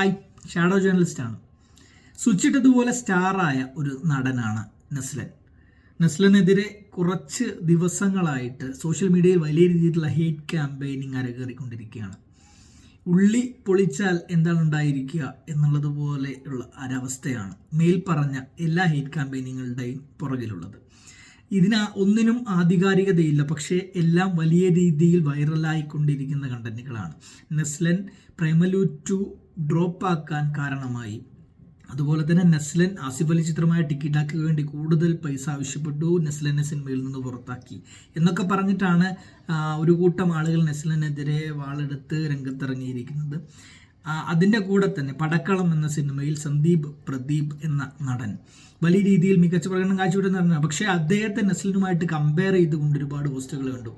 Hi shadow ജേർണലിസ്റ്റാണ് സ്വിച്ചിട്ടതുപോലെ സ്റ്റാറായ ഒരു നടനാണ് നസ്ലൻ. നസ്ലനെതിരെ കുറച്ച് ദിവസങ്ങളായിട്ട് സോഷ്യൽ മീഡിയയിൽ വലിയ രീതിയിലുള്ള ഹേറ്റ് ക്യാമ്പയിനിങ് അരകേറിക്കൊണ്ടിരിക്കുകയാണ് ഉള്ളി പൊളിച്ചാൽ എന്താണ് ഉണ്ടായിരിക്കുക എന്നുള്ളതുപോലെയുള്ള ഒരവസ്ഥയാണ് പറഞ്ഞ എല്ലാ ഹേറ്റ് ക്യാമ്പയിനുകളുടെയും പുറകിലുള്ളത്. ഇതിന് ഒന്നിനും ആധികാരികതയില്ല പക്ഷേ എല്ലാം വലിയ രീതിയിൽ വൈറലായിക്കൊണ്ടിരിക്കുന്ന കണ്ടന്റുകളാണ് നെസ്ലൻ പ്രൈമലു ടു ഡ്രോപ്പ് ആക്കാൻ കാരണമായി. അതുപോലെ തന്നെ നെസ്ലൻ ആസിഫ് അലി ചിത്രമായ ടിക്കറ്റാക്ക് വേണ്ടി കൂടുതൽ പൈസ ആവശ്യപ്പെട്ടു. നെസ്ലനെ സിനിമയിൽ നിന്ന് പുറത്താക്കി. എന്നൊക്കെ പറഞ്ഞിട്ടാണ് ഒരു കൂട്ടം ആളുകൾ നെസ്ലനെതിരെ വാളെടുത്ത് രംഗത്തിറങ്ങിയിരിക്കുന്നത്. അതിന്റെ കൂടെ തന്നെ പടക്കളം എന്ന സിനിമയിൽ സന്ദീപ് പ്രദീപ് എന്ന നടൻ. വലിയ രീതിയിൽ മികച്ച പ്രകടനം കാഴ്ചവെക്കുന്ന പക്ഷേ അദ്ദേഹത്തെ നെസ്ലിനുമായിട്ട് കമ്പയർ ചെയ്തുകൊണ്ട് ഒരുപാട് പോസ്റ്റുകൾ കണ്ടു.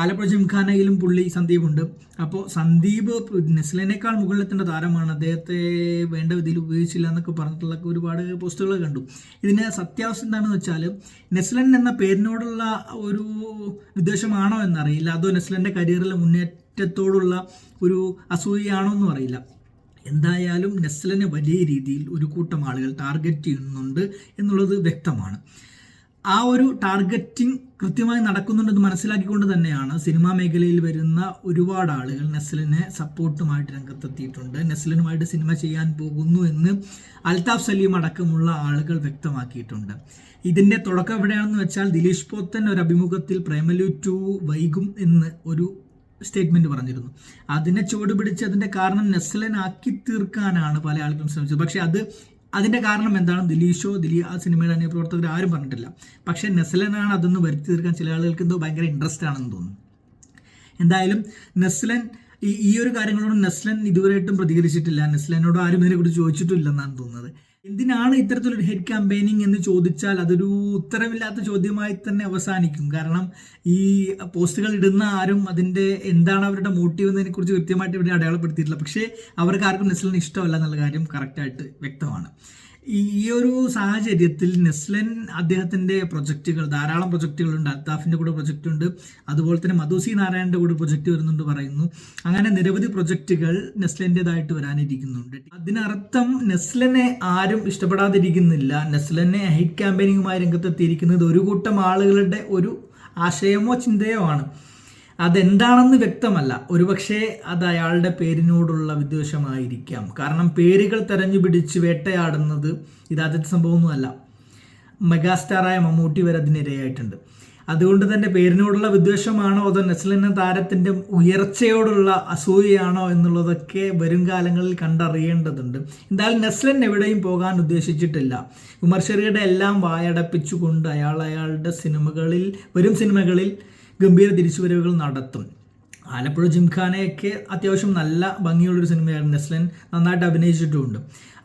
ആലപ്പുഴ ജിംഖാനയിലും പുള്ളി സന്ദീപ് ഉണ്ട് അപ്പോൾ സന്ദീപ് നെസ്ലിനേക്കാൾ മുകളിലെത്തേണ്ട താരമാണ്. അദ്ദേഹത്തെ വേണ്ട വിധിയിൽ ഉപയോഗിച്ചില്ല എന്നൊക്കെ പറഞ്ഞിട്ടുള്ള ഒരുപാട് പോസ്റ്റുകൾ കണ്ടു. ഇതിന് സത്യാവസ്ഥ എന്താണെന്ന് വെച്ചാൽ നെസ്ലൻ എന്ന പേരിനോടുള്ള ഒരു വിദ്വേഷമാണോ എന്നറിയില്ല. അതോ നെസ്ലന്റെ കരിയറിലെ മുന്നേറ്റത്തോടുള്ള ഒരു അസൂയയാണോ എന്നും അറിയില്ല. എന്തായാലും നെസ്ലനെ വലിയ രീതിയിൽ ഒരു കൂട്ടം ആളുകൾ ടാർഗറ്റ് ചെയ്യുന്നുണ്ട് എന്നുള്ളത് വ്യക്തമാണ്. ആ ഒരു ടാർഗറ്റിംഗ് കൃത്യമായി നടക്കുന്നുണ്ടെന്ന് മനസ്സിലാക്കിക്കൊണ്ട് തന്നെയാണ് സിനിമാ മേഖലയിൽ വരുന്ന ഒരുപാട് ആളുകൾ നെസ്ലിനെ സപ്പോർട്ടുമായിട്ട് രംഗത്തെത്തിയിട്ടുണ്ട്. നെസ്ലിനുമായിട്ട് സിനിമ ചെയ്യാൻ പോകുന്നു എന്ന് അൽതാഫ് സലീം അടക്കമുള്ള ആളുകൾ വ്യക്തമാക്കിയിട്ടുണ്ട്. ഇതിന്റെ തുടക്കം എവിടെയാണെന്ന് വെച്ചാൽ ദിലീഷ് പോത്തൻ ഒരു അഭിമുഖത്തിൽ പ്രേമലു ടു വൈകും എന്ന് ഒരു സ്റ്റേറ്റ്മെന്റ് പറഞ്ഞിരുന്നു. അതിനെ ചുവട് പിടിച്ച് അതിന്റെ കാരണം നെസ്ലനാക്കി തീർക്കാനാണ് പല ആളുകളും ശ്രമിച്ചത്. പക്ഷെ അത് അതിന്റെ കാരണം എന്താണ്? ദിലീഷോ ദിലീ ആ സിനിമയുടെ അന്യ പ്രവർത്തകർ ആരും പറഞ്ഞിട്ടില്ല. പക്ഷേ നെസ്ലനാണ് അതൊന്ന് വരുത്തി തീർക്കാൻ ചില ആളുകൾക്ക് എന്തോ ഭയങ്കര ഇൻട്രസ്റ്റ് ആണെന്ന് തോന്നുന്നു. എന്തായാലും നെസ്ലൻ ഈ ഈ ഒരു കാര്യങ്ങളോട് നെസ്ലൻ ഇതുവരെയായിട്ടും പ്രതികരിച്ചിട്ടില്ല. നെസ്ലനോട് ആരും ഇതിനെക്കുറിച്ച് ചോദിച്ചിട്ടില്ലെന്നാണ് തോന്നുന്നത്. എന്തിനാണ് ഇത്തരത്തിലൊരു ഹെഡ് ക്യാമ്പയിനിങ് എന്ന് ചോദിച്ചാൽ അതൊരു ഉത്തരവില്ലാത്ത ചോദ്യമായി തന്നെ അവസാനിക്കും. കാരണം ഈ പോസ്റ്റുകൾ ഇടുന്ന ആരും അതിന്റെ എന്താണ് അവരുടെ മോട്ടീവ് എന്നതിനെ കുറിച്ച് കൃത്യമായിട്ട് ഇവിടെ അടയാളപ്പെടുത്തിയിട്ടില്ല. പക്ഷേ അവർക്ക് ആർക്കും നെസ്ലിന് ഇഷ്ടമല്ല എന്നുള്ള കാര്യം കറക്റ്റായിട്ട് വ്യക്തമാണ്. ഈ ഒരു സാഹചര്യത്തിൽ നെസ്ലൻ അദ്ദേഹത്തിന്റെ പ്രൊജക്റ്റുകൾ ധാരാളം പ്രൊജക്റ്റുകളുണ്ട്. അൽത്താഫിന്റെ കൂടെ പ്രൊജക്റ്റ് ഉണ്ട് അതുപോലെ തന്നെ മധുസി നാരായണന്റെ കൂടെ പ്രൊജക്റ്റ് വരുന്നുണ്ട് പറയുന്നു. അങ്ങനെ നിരവധി പ്രൊജക്റ്റുകൾ നെസ്ലന്റേതായിട്ട് വരാനിരിക്കുന്നുണ്ട്. അതിനർത്ഥം നെസ്ലനെ ആരും ഇഷ്ടപ്പെടാതിരിക്കുന്നില്ല. നെസ്ലനെ ഹൈറ്റ് ക്യാമ്പയിനിങ്ങുമായി രംഗത്തെത്തിയിരിക്കുന്നത് ഒരു കൂട്ടം ആളുകളുടെ ഒരു ആശയമോ ചിന്തയോ ആണ്. അതെന്താണെന്ന് വ്യക്തമല്ല. ഒരുപക്ഷെ അത് അയാളുടെ പേരിനോടുള്ള വിദ്വേഷമായിരിക്കാം. കാരണം പേരുകൾ തെരഞ്ഞു പിടിച്ച് വേട്ടയാടുന്നത് ഇതാദ്യത്തെ സംഭവമൊന്നുമല്ല. മെഗാസ്റ്റാറായ മമ്മൂട്ടി വരെ അതിനിരയായിട്ടുണ്ട്. അതുകൊണ്ട് തന്നെ പേരിനോടുള്ള വിദ്വേഷമാണോ അതോ നെസ്ലിന താരത്തിന്റെ ഉയർച്ചയോടുള്ള അസൂയയാണോ എന്നുള്ളതൊക്കെ വരും കാലങ്ങളിൽ കണ്ടറിയേണ്ടതുണ്ട്. എന്തായാലും നെസ്ലൻ എവിടെയും പോകാൻ ഉദ്ദേശിച്ചിട്ടില്ല. വിമർശകരുടെ എല്ലാം വായടപ്പിച്ചുകൊണ്ട് അയാൾ അയാളുടെ സിനിമകളിൽ വരും സിനിമകളിൽ ഗംഭീര തിരിച്ചുവരവുകൾ നടത്തും. ആലപ്പുഴ ജിംഖാനയൊക്കെ അത്യാവശ്യം നല്ല ഭംഗിയുള്ളൊരു സിനിമയായിരുന്നു. നെസ്ലൻ നന്നായിട്ട് അഭിനയിച്ചിട്ടുമുണ്ട്.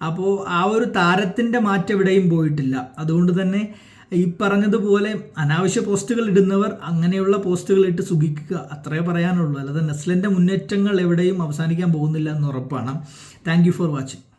അപ്പോൾ ആ ഒരു താരത്തിന്റെ മാറ്റം എവിടെയും പോയിട്ടില്ല. അതുകൊണ്ട് തന്നെ ഈ പറഞ്ഞതുപോലെ അനാവശ്യ പോസ്റ്റുകൾ ഇടുന്നവർ അങ്ങനെയുള്ള പോസ്റ്റുകൾ ഇട്ട് സുഖിക്കുക അത്രേ പറയാനുള്ളൂ. അല്ലാതെ നെസ്ലന്റെ മുന്നേറ്റങ്ങൾ എവിടെയും അവസാനിക്കാൻ പോകുന്നില്ല എന്ന് ഉറപ്പാണ്. Thank for watching.